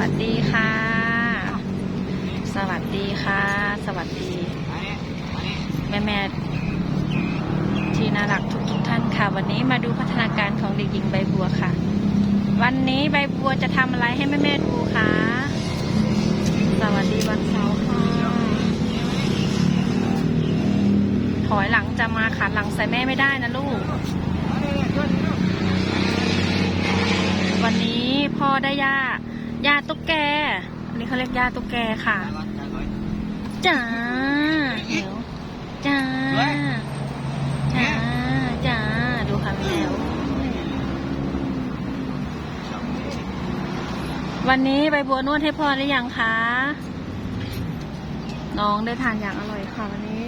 วัสดีค่ะ สวัสดีค่ะ สวัสดี แม่แม่ที่น่ารักทุกทุกท่านค่ะ วันนี้มาดูพัฒนาการของเด็กหญิงใบบัวค่ะ วันนี้ใบบัวจะทำอะไรให้แม่แม่ดูคะสวัสดีวันเสาร์ค่ะ ถอยหลังจะมาขาหลังใส่แม่ไม่ได้นะลูกวันนี้พ่อได้ย่า ย่าตุ๊กแก อันนี้เขาเรียกย่าตุ๊กแกค่ะ จ้าเหนียวจ้า จ้า จ้า ดูค่ะแมววันนี้ใบบัวนวดให้พ่อได้ยังคะ น้องได้ทานอย่างอร่อยค่ะวันนี้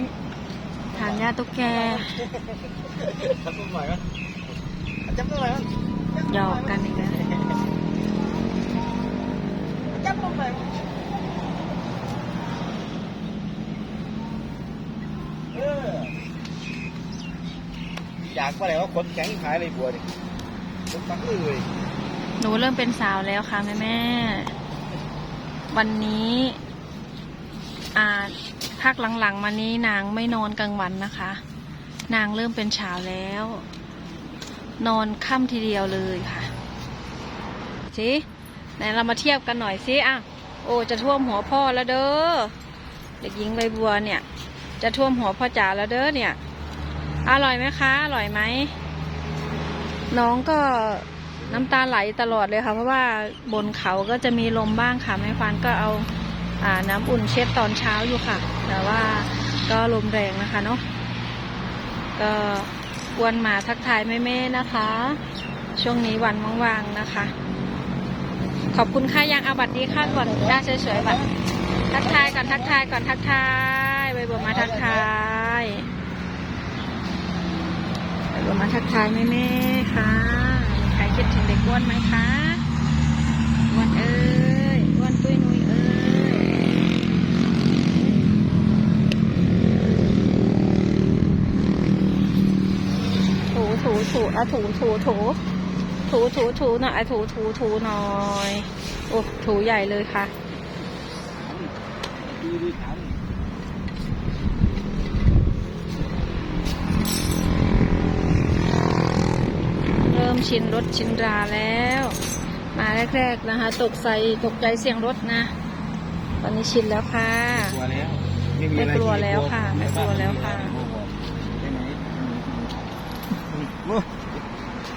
ทานย่าตุ๊กแกจับมือหน่อยมั้ยจับมือหน่อยมั้ยหยอกกันอีกแล้ว จับมือหน่อยเอออยากว่าอะไรว่าคนแข็งขายอะไรบัวนี่คนปักเลยหนูเริ่มเป็นสาวแล้วค่ะแม่แม่วันนี้ อ่าพักหลังๆ มานี้นางไม่นอนกลางวันนะคะ นางเริ่มเป็นเช้าแล้ว นอนค่ำทีเดียวเลยค่ะสิไหนเรามาเทียบกันหน่อยสิอะโอ้จะท่วมหัวพ่อแล้วเด้อเด็กหญิงใบบัวเนี่ย จะท่วมหัวพ่อจ๋าแล้วเด้อเนี่ย อร่อยไหมคะ อร่อยไหม น้องก็น้ำตาไหลตลอดเลยค่ะ เพราะว่าบนเขาก็จะมีลมบ้างค่ะ แม่ควานก็เอาอ่าน้ำอุ่นเช็ดตอนเช้าอยู่ค่ะ แต่ว่าก็ลมแรงนะคะเนาะ ก็กวนมาทักทายแม่ๆนะคะ ช่วงนี้วันว่างๆนะคะ ขอบคุณค่ะยังเอาบัตรดีค่ะก่อนได้สวยๆบัตรทักทายก่อนทักทายก่อนทักทายใบบัวมาทักทาย ใบบัวมาทักทายแม่ๆค่ะมีใครคิดถึงเด็กอ้วนไหมคะอ้วนเอ้ยอ้วนตุ้ยนุ้ยเอ้ยถูถูถูอะถูถูถูถูถูถูหน่อยอะถูถูถูหน่อย โอ้ถูใหญ่เลยค่ะ ดีดีถาม เริ่ม ชินรถชินราแล้ว มาแรกๆนะคะ ตกใส่ตกใจเสียงรถนะ ตอนนี้ชินแล้วค่ะ กลัวแล้วไม่กลัวแล้วค่ะ ไม่กลัวแล้วค่ะใช่ไหมมือ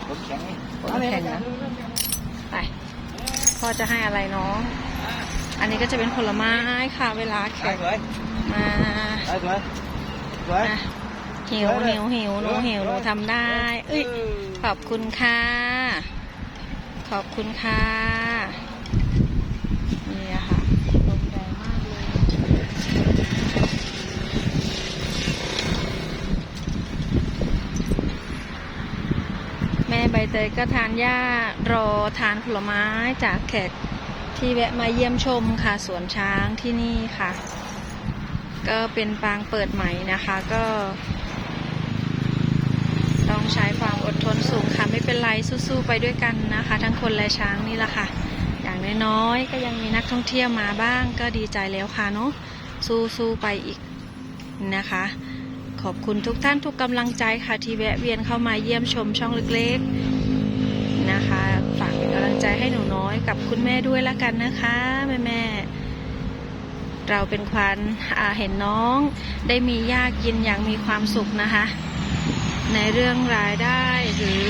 คนแข็งคนแข็งนะไปพ่อจะให้อะไรน้อง อันนี้ก็จะเป็นผลไม้ค่ะ เวลาสแข่วยงสวยมาสวยสวยสวยอะ หิวหิวหิวหนูหิวหนูทำได้เอ้ยขอบคุณค่ะ ขอบคุณค่ะนี่อะค่ะลมแรงมากเลยแม่ใบเตยก็ทานหญ้ารอทานผลไม้จากแขกที่แวะมาเยี่ยมชมค่ะสวนช้างที่นี่ค่ะ ก็เป็นปางเปิดใหม่นะคะ ก็ ต้องใช้ความอดทนสูงค่ะไม่เป็นไรสู้ๆไปด้วยกันนะคะ ทั้งคนและช้างนี่แหละค่ะ อย่างน้อยๆก็ยังมีนักท่องเที่ยวมาบ้างก็ดีใจแล้วค่ะเนาะสู้ๆไปอีกนะคะ ขอบคุณทุกท่านทุกกำลังใจค่ะที่แวะเวียนเข้ามาเยี่ยมชมช่องเล็กๆนะคะ ฝากเป็นกำลังใจให้หนูน้อยกับคุณแม่ด้วยละกันนะคะแม่แม่เราเป็นควันเห็นน้องได้มียากินอย่างมีความสุขนะคะ ในเรื่องรายได้ หรือ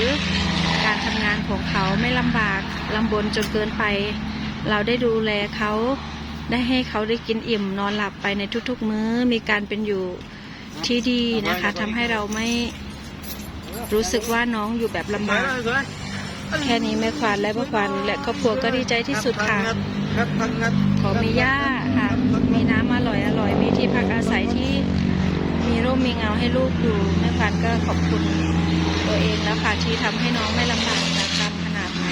การทำงานของเขาไม่ลำบากลำบนจนเกินไป เราได้ดูแลเขาได้ให้เขาได้กินอิ่มนอนหลับไปในทุกๆ มื้อมีการเป็นอยู่ที่ดีนะคะทำให้เราไม่รู้สึกว่าน้องอยู่แบบลำบากสวยแค่นี้แม่ควานและพ่อควานและครอบครัวก็ดีใจที่สุดค่ะงัดงัดงัดขอมีหญ้าค่ะมีน้ำอร่อยอร่อยมีที่พักอาศัยที่ มีร่มมีเงาให้ลูกอยู่แม่พันก็ขอบคุณตัวเองแล้วค่ะที่ทำให้น้องไม่ลำบากนะคะขนาดไหน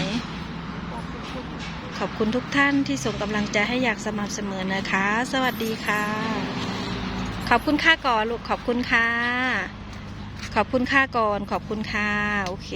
ขอบคุณทุกท่านที่ส่งกำลังใจให้อยากสม่ำเสมอนะคะ สวัสดีค่ะ ขอบคุณค่าก่อนลูกขอบคุณค่ะ ขอบคุณค่าก่อนขอบคุณค่ะ โอเค